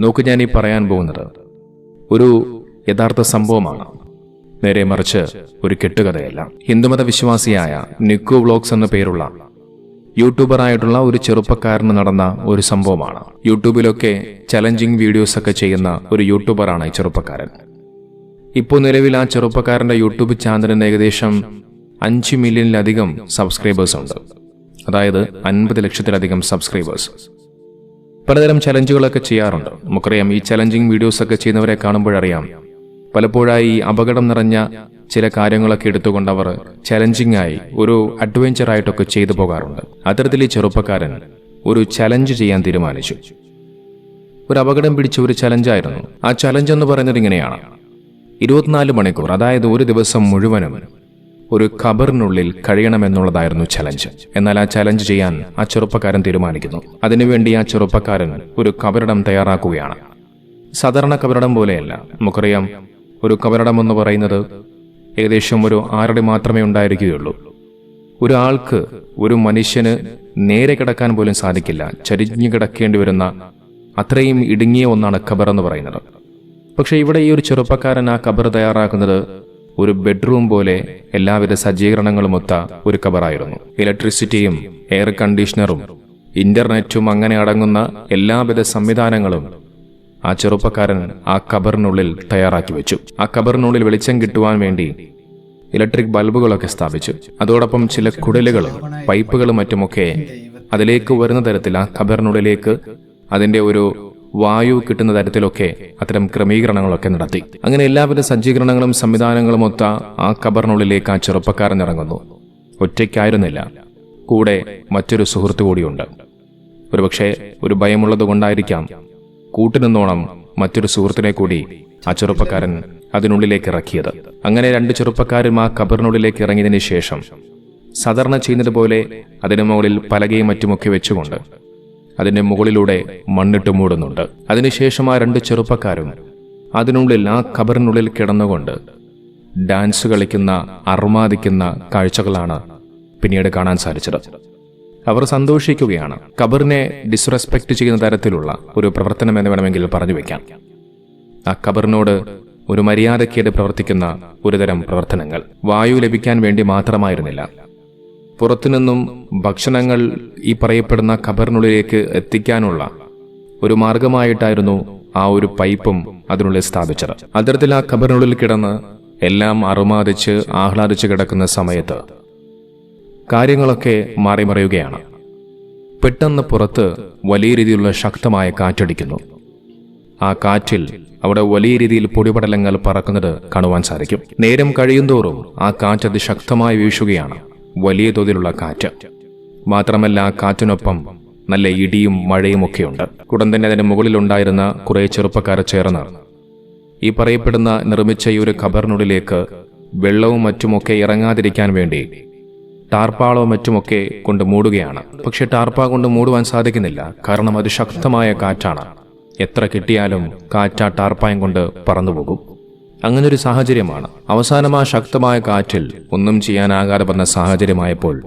നോക്ക് ഞാൻ ഈ പറയാൻ പോകുന്നത്. ഒരു യഥാർത്ഥ സംഭവമാണ്. നേരെ മറിച്ച് ഒരു കെട്ടുകഥയല്ല. ഹിന്ദുമത വിശ്വാസിയായ നിക്കു വ്ലോഗ്സ് എന്ന പേരുള്ള യൂട്യൂബറായിട്ടുള്ള ഒരു ചെറുപ്പക്കാരന് നടന്ന ഒരു സംഭവമാണ്. യൂട്യൂബിലൊക്കെ ചലഞ്ചിങ് വീഡിയോസ് ഒക്കെ ചെയ്യുന്ന ഒരു യൂട്യൂബറാണ് ഈ ചെറുപ്പക്കാരൻ. ഇപ്പോൾ നിലവിൽ ആ ചെറുപ്പക്കാരന്റെ യൂട്യൂബ് ചാനലിന് ഏകദേശം അഞ്ച് മില്യണിലധികം സബ്സ്ക്രൈബേഴ്സ് ഉണ്ട്. അതായത് അൻപത് ലക്ഷത്തിലധികം സബ്സ്ക്രൈബേഴ്സ് പലതരം ചലഞ്ചുകളൊക്കെ ചെയ്യാറുണ്ട്. നമുക്കറിയാം ഈ ചലഞ്ചിങ് വീഡിയോസ് ഒക്കെ ചെയ്യുന്നവരെ കാണുമ്പോഴറിയാം. പലപ്പോഴായി അപകടം നിറഞ്ഞ ചില കാര്യങ്ങളൊക്കെ എടുത്തുകൊണ്ട് അവർ ചലഞ്ചിങ് ആയി ഒരു അഡ്വഞ്ചർ ആയിട്ടൊക്കെ ചെയ്തു പോകാറുണ്ട്. അത്തരത്തിൽ ഈ ചെറുപ്പക്കാരൻ ഒരു ചലഞ്ച് ചെയ്യാൻ തീരുമാനിച്ചു. ഒരു അപകടം പിടിച്ച ഒരു ചലഞ്ചായിരുന്നു. ആ ചലഞ്ച് എന്ന് പറയുന്നത് ഇങ്ങനെയാണ്. ഇരുപത്തിനാല് മണിക്കൂർ അതായത് ഒരു ദിവസം മുഴുവനും ഒരു ഖബറിനുള്ളിൽ കഴിയണമെന്നുള്ളതായിരുന്നു ചലഞ്ച് എന്നാൽ ആ ചലഞ്ച് ചെയ്യാൻ ആ ചെറുപ്പക്കാരൻ തീരുമാനിക്കുന്നു. അതിനുവേണ്ടി ആ ചെറുപ്പക്കാരൻ ഒരു കബറിടം തയ്യാറാക്കുകയാണ്. സാധാരണ കബറിടം പോലെയല്ല. നമുക്കറിയാം ഒരു കബറിടം എന്ന് പറയുന്നത് ഏകദേശം ഒരു ആറടി മാത്രമേ ഉണ്ടായിരിക്കുകയുള്ളൂ. ഒരാൾക്ക് ഒരു മനുഷ്യന് നേരെ കിടക്കാൻ പോലും സാധിക്കില്ല. ചരിഞ്ഞു കിടക്കേണ്ടി വരുന്ന അത്രയും ഇടുങ്ങിയ ഒന്നാണ് ഖബർ എന്ന് പറയുന്നത്. പക്ഷേ ഇവിടെ ഈ ഒരു ചെറുപ്പക്കാരൻ ആ ഖബർ തയ്യാറാക്കുന്നത് ഒരു ബെഡ്റൂം പോലെ എല്ലാവിധ സജ്ജീകരണങ്ങളുമൊത്ത ഒരു കബറായിരുന്നു. ഇലക്ട്രിസിറ്റിയും എയർ കണ്ടീഷണറും ഇന്റർനെറ്റും അങ്ങനെ അടങ്ങുന്ന എല്ലാവിധ സംവിധാനങ്ങളും ആ ചെറുപ്പക്കാരൻ ആ കബറിനുള്ളിൽ തയ്യാറാക്കി വെച്ചു. ആ കബറിനുള്ളിൽ വെളിച്ചം കിട്ടുവാൻ വേണ്ടി ഇലക്ട്രിക് ബൾബുകളൊക്കെ സ്ഥാപിച്ചു. അതോടൊപ്പം ചില കുടലുകളും പൈപ്പുകളും മറ്റുമൊക്കെ അതിലേക്ക് വരുന്ന തരത്തിൽ ആ കബറിനുള്ളിലേക്ക് അതിന്റെ ഒരു വായു കിട്ടുന്ന തരത്തിലൊക്കെ അത്തരം ക്രമീകരണങ്ങളൊക്കെ നടത്തി. അങ്ങനെ എല്ലാവിധ സജ്ജീകരണങ്ങളും സംവിധാനങ്ങളും ഒത്ത ആ കബറിനുള്ളിലേക്ക് ആ ചെറുപ്പക്കാരൻ ഇറങ്ങുന്നു. ഒറ്റയ്ക്കായിരുന്നില്ല. കൂടെ മറ്റൊരു സുഹൃത്തു കൂടിയുണ്ട്. ഒരുപക്ഷെ ഒരു ഭയമുള്ളത് കൊണ്ടായിരിക്കാം. കൂട്ടിനിന്നോണം മറ്റൊരു സുഹൃത്തിനെ കൂടി ആ ചെറുപ്പക്കാരൻ അതിനുള്ളിലേക്ക് ഇറക്കിയത്. അങ്ങനെ രണ്ട് ചെറുപ്പക്കാരും ആ കബറിനുള്ളിലേക്ക് ഇറങ്ങിയതിന് ശേഷം സാധാരണ ചെയ്യുന്നത് പോലെ അതിനു മുകളിൽ പലകയും മറ്റുമൊക്കെ വെച്ചുകൊണ്ട് അതിന്റെ മുകളിലൂടെ മണ്ണിട്ട് മൂടുന്നുണ്ട്. അതിനുശേഷം ആ രണ്ട് ചെറുപ്പക്കാരും അതിനുള്ളിൽ ആ ഖബറിനുള്ളിൽ കിടന്നുകൊണ്ട് ഡാൻസ് കളിക്കുന്ന അർമാദിക്കുന്ന കാഴ്ചകളാണ് പിന്നീട് കാണാൻ സാധിച്ചത്. അവർ സന്തോഷിക്കുകയാണ്. ഖബറിനെ ഡിസ്റെസ്പെക്ട് ചെയ്യുന്ന തരത്തിലുള്ള ഒരു പ്രവർത്തനം എന്ന് വേണമെങ്കിൽ പറഞ്ഞു വെക്കാം. ആ ഖബറിനോട് ഒരു മര്യാദക്കേട് പ്രവർത്തിക്കുന്ന ഒരുതരം പ്രവർത്തനങ്ങൾ. വായു ലഭിക്കാൻ വേണ്ടി മാത്രമായിരുന്നില്ല. പുറത്തുനിന്നും ഭക്ഷണങ്ങൾ ഈ പറയപ്പെടുന്ന ഖബറിനുള്ളിലേക്ക് എത്തിക്കാനുള്ള ഒരു മാർഗമായിട്ടായിരുന്നു ആ ഒരു പൈപ്പും അതിനുള്ളിൽ സ്ഥാപിച്ചത്. അത്തരത്തിൽ ആ ഖബറിനുള്ളിൽ കിടന്ന് എല്ലാം അറുമാദിച്ച് ആഹ്ലാദിച്ച് കിടക്കുന്ന സമയത്ത് കാര്യങ്ങളൊക്കെ മാറിമറിയുകയാണ്. പെട്ടെന്ന് പുറത്ത് വലിയ രീതിയിലുള്ള ശക്തമായ കാറ്റടിക്കുന്നു. ആ കാറ്റിൽ അവിടെ വലിയ രീതിയിൽ പൊടിപടലങ്ങൾ പറക്കുന്നത് കാണുവാൻ സാധിക്കും. നേരം കഴിയുന്തോറും ആ കാറ്റ് അതിശക്തമായി വീശുകയാണ്. വലിയ തോതിലുള്ള കാറ്റ്. മാത്രമല്ല കാറ്റിനൊപ്പം നല്ല ഇടിയും മഴയും ഒക്കെയുണ്ട്. ഉടൻ തന്നെ അതിന് മുകളിലുണ്ടായിരുന്ന കുറെ ചെറുപ്പക്കാരെ ചേർന്ന്. ഈ പറയപ്പെടുന്ന നിർമ്മിച്ച ഈ ഒരു ഖബറിനുള്ളിലേക്ക് വെള്ളവും മറ്റുമൊക്കെ ഇറങ്ങാതിരിക്കാൻ വേണ്ടി ടാർപ്പാളോ മറ്റുമൊക്കെ കൊണ്ട് മൂടുകയാണ്. പക്ഷെ ടാർപ്പ കൊണ്ട് മൂടുവാൻ സാധിക്കുന്നില്ല. കാരണം അത് ശക്തമായ കാറ്റാണ്. എത്ര കിട്ടിയാലും കാറ്റ ടാർപ്പായം കൊണ്ട് പറന്നുപോകും. അങ്ങനൊരു സാഹചര്യമാണ്. അവസാനം ആ ശക്തമായ കാറ്റിൽ ഒന്നും ചെയ്യാനാകാതെ വന്ന സാഹചര്യമായപ്പോൾ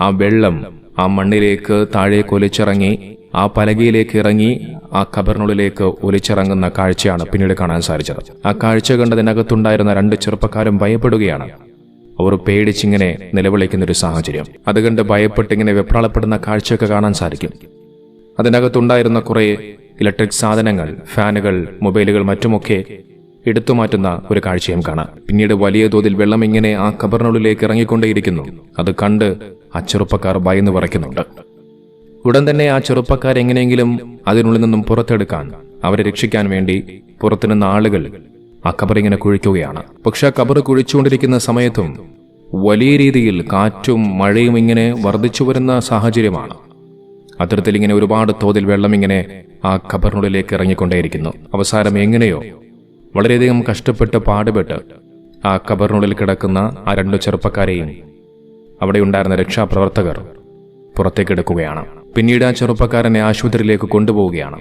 ആ വെള്ളം ആ മണ്ണിലേക്ക് താഴേക്ക് ഒലിച്ചിറങ്ങി ആ പലകയിലേക്ക് ഇറങ്ങി ആ ഖബറിനുള്ളിലേക്ക് ഒലിച്ചിറങ്ങുന്ന കാഴ്ചയാണ് പിന്നീട് കാണാൻ സാധിച്ചത്. ആ കാഴ്ച കണ്ടതിനകത്തുണ്ടായിരുന്ന രണ്ട് ചെറുപ്പക്കാരും ഭയപ്പെടുകയാണ്. അവർ പേടിച്ചിങ്ങനെ നിലവിളിക്കുന്ന ഒരു സാഹചര്യം അതുകൊണ്ട് ഭയപ്പെട്ടിങ്ങനെ വെപ്രാളപ്പെടുന്ന കാഴ്ചയൊക്കെ കാണാൻ സാധിക്കും. അതിനകത്തുണ്ടായിരുന്ന കുറേ ഇലക്ട്രിക് സാധനങ്ങൾ ഫാനുകൾ മൊബൈലുകൾ മറ്റുമൊക്കെ എടുത്തു മാറ്റുന്ന ഒരു കാഴ്ചയും കാണാം. പിന്നീട് വലിയ തോതിൽ വെള്ളം ഇങ്ങനെ ആ ഖബറിനുള്ളിലേക്ക് ഇറങ്ങിക്കൊണ്ടേയിരിക്കുന്നു. അത് കണ്ട് ആ ചെറുപ്പക്കാർ ഭയന്ന് വിറയ്ക്കുന്നുണ്ട്. ഉടൻ തന്നെ ആ ചെറുപ്പക്കാർ എങ്ങനെയെങ്കിലും അതിനുള്ളിൽ നിന്നും പുറത്തെടുക്കാൻ അവരെ രക്ഷിക്കാൻ വേണ്ടി പുറത്തുനിന്ന ആളുകൾ ആ കബർ ഇങ്ങനെ കുഴിക്കുകയാണ്. പക്ഷെ ആ ഖബർ കുഴിച്ചുകൊണ്ടിരിക്കുന്ന സമയത്തും വലിയ രീതിയിൽ കാറ്റും മഴയും ഇങ്ങനെ വർദ്ധിച്ചു വരുന്ന സാഹചര്യമാണ്. അത്തരത്തിൽ ഇങ്ങനെ ഒരുപാട് തോതിൽ വെള്ളം ഇങ്ങനെ ആ ഖബറിനുള്ളിലേക്ക് ഇറങ്ങിക്കൊണ്ടേയിരിക്കുന്നു. അവസാനം എങ്ങനെയോ വളരെയധികം കഷ്ടപ്പെട്ട് പാടുപെട്ട് ആ കബറിനുള്ളിൽ കിടക്കുന്ന ആ രണ്ടു ചെറുപ്പക്കാരെയും അവിടെ ഉണ്ടായിരുന്ന രക്ഷാപ്രവർത്തകർ പുറത്തേക്കെടുക്കുകയാണ് പിന്നീട് ആ ചെറുപ്പക്കാരനെ ആശുപത്രിയിലേക്ക് കൊണ്ടുപോവുകയാണ്.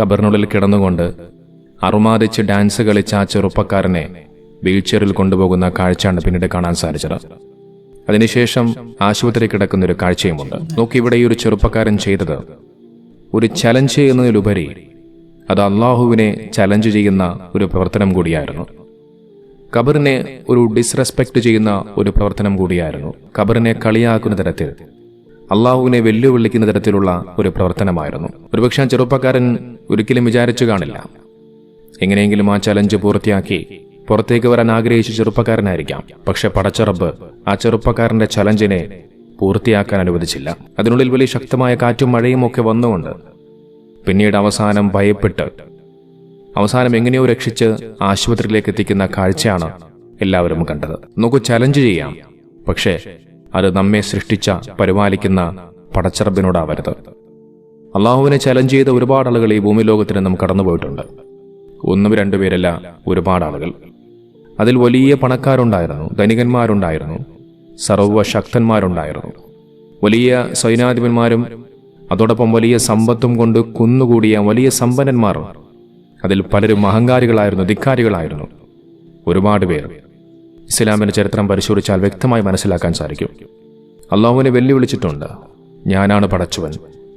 കബറിനുള്ളിൽ കിടന്നുകൊണ്ട് അറുമാദിച്ച് ഡാൻസ് കളിച്ച ആ ചെറുപ്പക്കാരനെ വീൽചെയറിൽ കൊണ്ടുപോകുന്ന കാഴ്ചയാണ് പിന്നീട് കാണാൻ സാധിച്ചത്. അതിനുശേഷം ആശുപത്രി കിടക്കുന്ന ഒരു കാഴ്ചയുമുണ്ട്. നോക്കി ഇവിടെ ഈ ഒരു ചെറുപ്പക്കാരൻ ചെയ്തത് ഒരു ചലഞ്ച് എന്നതിലുപരി അത് അള്ളാഹുവിനെ ചലഞ്ച് ചെയ്യുന്ന ഒരു പ്രവർത്തനം കൂടിയായിരുന്നു. ഖബറിനെ ഒരു ഡിസ്റെസ്പെക്ട് ചെയ്യുന്ന ഒരു പ്രവർത്തനം കൂടിയായിരുന്നു. ഖബറിനെ കളിയാക്കുന്ന തരത്തിൽ അള്ളാഹുവിനെ വെല്ലുവിളിക്കുന്ന തരത്തിലുള്ള ഒരു പ്രവർത്തനമായിരുന്നു. ഒരുപക്ഷെ ആ ചെറുപ്പക്കാരൻ ഒരിക്കലും വിചാരിച്ചു കാണില്ല. എങ്ങനെയെങ്കിലും ആ ചലഞ്ച് പൂർത്തിയാക്കി പുറത്തേക്ക് വരാൻ ആഗ്രഹിച്ച ചെറുപ്പക്കാരനായിരിക്കാം. പക്ഷെ പടച്ചറബ് ആ ചെറുപ്പക്കാരന്റെ ചലഞ്ചിനെ പൂർത്തിയാക്കാൻ അനുവദിച്ചില്ല. അതിനുള്ളിൽ വലിയ ശക്തമായ കാറ്റും മഴയും ഒക്കെ വന്നുകൊണ്ട് പിന്നീട് അവസാനം ഭയപ്പെട്ട്. അവസാനം എങ്ങനെയോ രക്ഷിച്ച് ആശുപത്രിയിലേക്ക് എത്തിക്കുന്ന കാഴ്ചയാണ് എല്ലാവരും കണ്ടത്. നമുക്ക് ചലഞ്ച് ചെയ്യാം. പക്ഷേ അത് നമ്മെ സൃഷ്ടിച്ച പരിപാലിക്കുന്ന പടച്ചറബിനോടാവരുത്. അള്ളാഹുവിനെ ചലഞ്ച് ചെയ്ത ഒരുപാട് ആളുകൾ ഈ ഭൂമി ലോകത്തിന് നാം കടന്നുപോയിട്ടുണ്ട്. ഒന്നും രണ്ടുപേരല്ല ഒരുപാട് ആളുകൾ. അതിൽ വലിയ പണക്കാരുണ്ടായിരുന്നു ധനികന്മാരുണ്ടായിരുന്നു സർവശക്തന്മാരുണ്ടായിരുന്നു വലിയ സൈനാധിപന്മാരും അതോടൊപ്പം വലിയ സമ്പത്തും കൊണ്ട് കുന്നുകൂടിയ വലിയ സമ്പന്നന്മാർ. അതിൽ പലരും അഹങ്കാരികളായിരുന്നു ധിക്കാരികളായിരുന്നു. ഒരുപാട് പേർ ഇസ്ലാമിന്റെ ചരിത്രം പരിശോധിച്ചാൽ വ്യക്തമായി മനസ്സിലാക്കാൻ സാധിക്കും. അള്ളാഹുവിനെ വെല്ലുവിളിച്ചിട്ടുണ്ട്. ഞാനാണ് പടച്ചവൻ.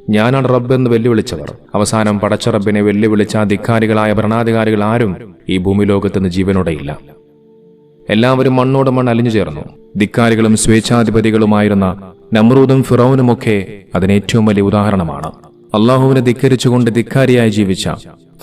ഞാനാണ് റബ്ബ് എന്ന് വെല്ലുവിളിച്ചവർ. അവസാനം പടച്ച റബ്ബിനെ വെല്ലുവിളിച്ച ധിക്കാരികളായ ഭരണാധികാരികൾ ആരും ഈ ഭൂമി ലോകത്തുനിന്ന് ജീവനോടെയില്ല എല്ലാവരും മണ്ണോട് മണ്ണ് അലിഞ്ഞു ചേർന്നു. ധിക്കാരികളും സ്വേച്ഛാധിപതികളുമായിരുന്ന നമ്രൂദും ഫിറൌനുമൊക്കെ അതിന് ഏറ്റവും വലിയ ഉദാഹരണമാണ്. അള്ളാഹുവിനെ ധിക്കരിച്ചുകൊണ്ട് ധിക്കാരിയായി ജീവിച്ച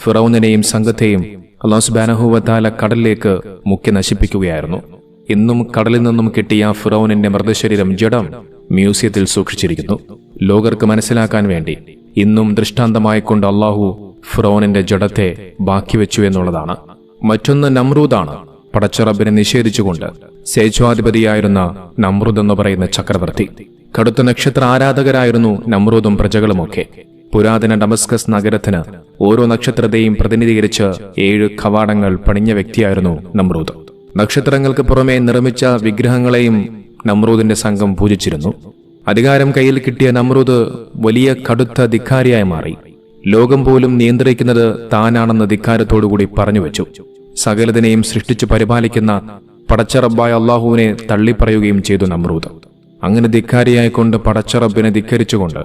ഫിറൌനെയും സംഘത്തെയും അള്ളാഹു സുബാനഹുവത്താല കടലിലേക്ക് മുക്കി നശിപ്പിക്കുകയായിരുന്നു. ഇന്നും കടലിൽ നിന്നും കിട്ടിയ ഫിറൌനിന്റെ മൃതശരീരം ജഡം മ്യൂസിയത്തിൽ സൂക്ഷിച്ചിരിക്കുന്നു. ലോകർക്ക് മനസ്സിലാക്കാൻ വേണ്ടി ഇന്നും ദൃഷ്ടാന്തമായിക്കൊണ്ട് അള്ളാഹു ഫിറോനിന്റെ ജഡത്തെ ബാക്കി വെച്ചു എന്നുള്ളതാണ്. മറ്റൊന്ന് നമ്രൂദാണ്. പടച്ചറബിനെ നിഷേധിച്ചുകൊണ്ട് സേച്വാധിപതിയായിരുന്ന നമ്രൂദ് എന്ന് പറയുന്ന ചക്രവർത്തി. കടുത്ത നക്ഷത്ര ആരാധകരായിരുന്നു നമ്രൂദും പ്രജകളുമൊക്കെ. പുരാതന ഡമസ്കസ് നഗരത്തിന് ഓരോ നക്ഷത്രത്തെയും പ്രതിനിധീകരിച്ച് ഏഴ് കവാടങ്ങൾ പണിഞ്ഞ വ്യക്തിയായിരുന്നു നമ്രൂദ്. നക്ഷത്രങ്ങൾക്ക് പുറമെ നിർമ്മിച്ച വിഗ്രഹങ്ങളെയും നമ്രൂദിന്റെ സംഘം പൂജിച്ചിരുന്നു. അധികാരം കയ്യിൽ കിട്ടിയ നമ്രൂദ് വലിയ കടുത്ത ധിക്കാരിയായി മാറി. ലോകം പോലും നിയന്ത്രിക്കുന്നത് താനാണെന്ന ധിക്കാരത്തോടുകൂടി പറഞ്ഞു വെച്ചു. സകലതിനെയും സൃഷ്ടിച്ചു പരിപാലിക്കുന്ന പടച്ചറബായ അള്ളാഹുവിനെ തള്ളിപ്പറയുകയും ചെയ്തു നമ്രൂദ്. അങ്ങനെ ധിക്കാരിയായിക്കൊണ്ട് പടച്ചറബിനെ ധിക്കരിച്ചുകൊണ്ട്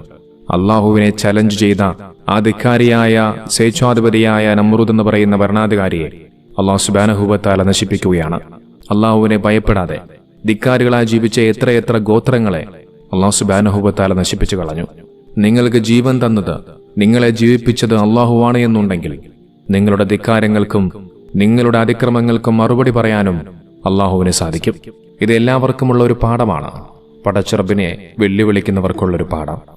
അള്ളാഹുവിനെ ചലഞ്ച് ചെയ്ത ആ ധിക്കാരിയായ സ്വേച്ഛാധിപതിയായ നമ്രൂദ് എന്ന് പറയുന്ന ഭരണാധികാരിയെ അള്ളാഹു സുബാനഹുബത്താല നശിപ്പിക്കുകയാണ്. അള്ളാഹുവിനെ ഭയപ്പെടാതെ ധിക്കാരികളായി ജീവിച്ച എത്രയെത്ര ഗോത്രങ്ങളെ അള്ളാഹു സുബാനഹുബത്താല നശിപ്പിച്ചു കളഞ്ഞു. നിങ്ങൾക്ക് ജീവൻ തന്നത് നിങ്ങളെ ജീവിപ്പിച്ചത് അള്ളാഹുവാണ് എന്നുണ്ടെങ്കിൽ നിങ്ങളുടെ ധിക്കാരങ്ങൾക്കും നിങ്ങളുടെ അതിക്രമങ്ങൾക്ക് മറുപടി പറയാനും അള്ളാഹുവിന് സാധിക്കും. ഇത് എല്ലാവർക്കുമുള്ള ഒരു പാഠമാണ്. പടച്ചിറബിനെ വെല്ലുവിളിക്കുന്നവർക്കുള്ളൊരു പാഠം.